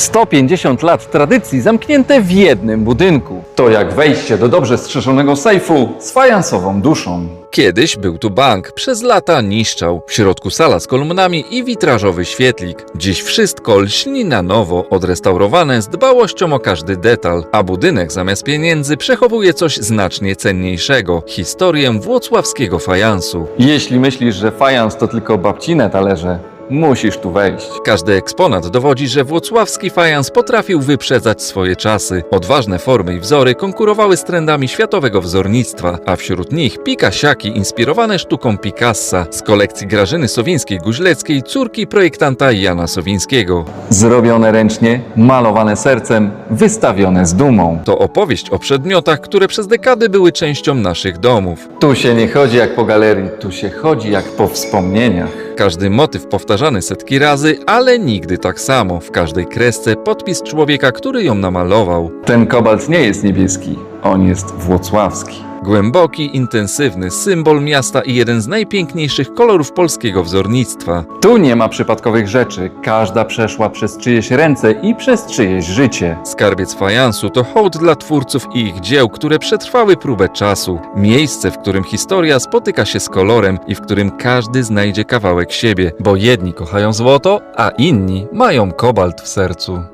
150 lat tradycji zamknięte w jednym budynku. To jak wejście do dobrze strzeżonego sejfu z fajansową duszą. Kiedyś był tu bank, przez lata niszczał. W środku sala z kolumnami i witrażowy świetlik. Dziś wszystko lśni na nowo, odrestaurowane z dbałością o każdy detal, a budynek zamiast pieniędzy przechowuje coś znacznie cenniejszego historię włocławskiego fajansu. Jeśli myślisz, że fajans to tylko babcine talerze, musisz tu wejść. Każdy eksponat dowodzi, że włocławski fajans potrafił wyprzedzać swoje czasy. Odważne formy i wzory konkurowały z trendami światowego wzornictwa, a wśród nich pikasiaki inspirowane sztuką Picassa z kolekcji Grażyny Sowińskiej-Guźleckiej, córki projektanta Jana Sowińskiego. Zrobione ręcznie, malowane sercem, wystawione z dumą. To opowieść o przedmiotach, które przez dekady były częścią naszych domów. Tu się nie chodzi jak po galerii, tu się chodzi jak po wspomnieniach. Każdy motyw powtarzany setki razy, ale nigdy tak samo. W każdej kresce podpis człowieka, który ją namalował. Ten kobalt nie jest niebieski, on jest włocławski. Głęboki, intensywny symbol miasta i jeden z najpiękniejszych kolorów polskiego wzornictwa. Tu nie ma przypadkowych rzeczy, każda przeszła przez czyjeś ręce i przez czyjeś życie. Skarbiec fajansu to hołd dla twórców i ich dzieł, które przetrwały próbę czasu. Miejsce, w którym historia spotyka się z kolorem i w którym każdy znajdzie kawałek siebie, bo jedni kochają złoto, a inni mają kobalt w sercu.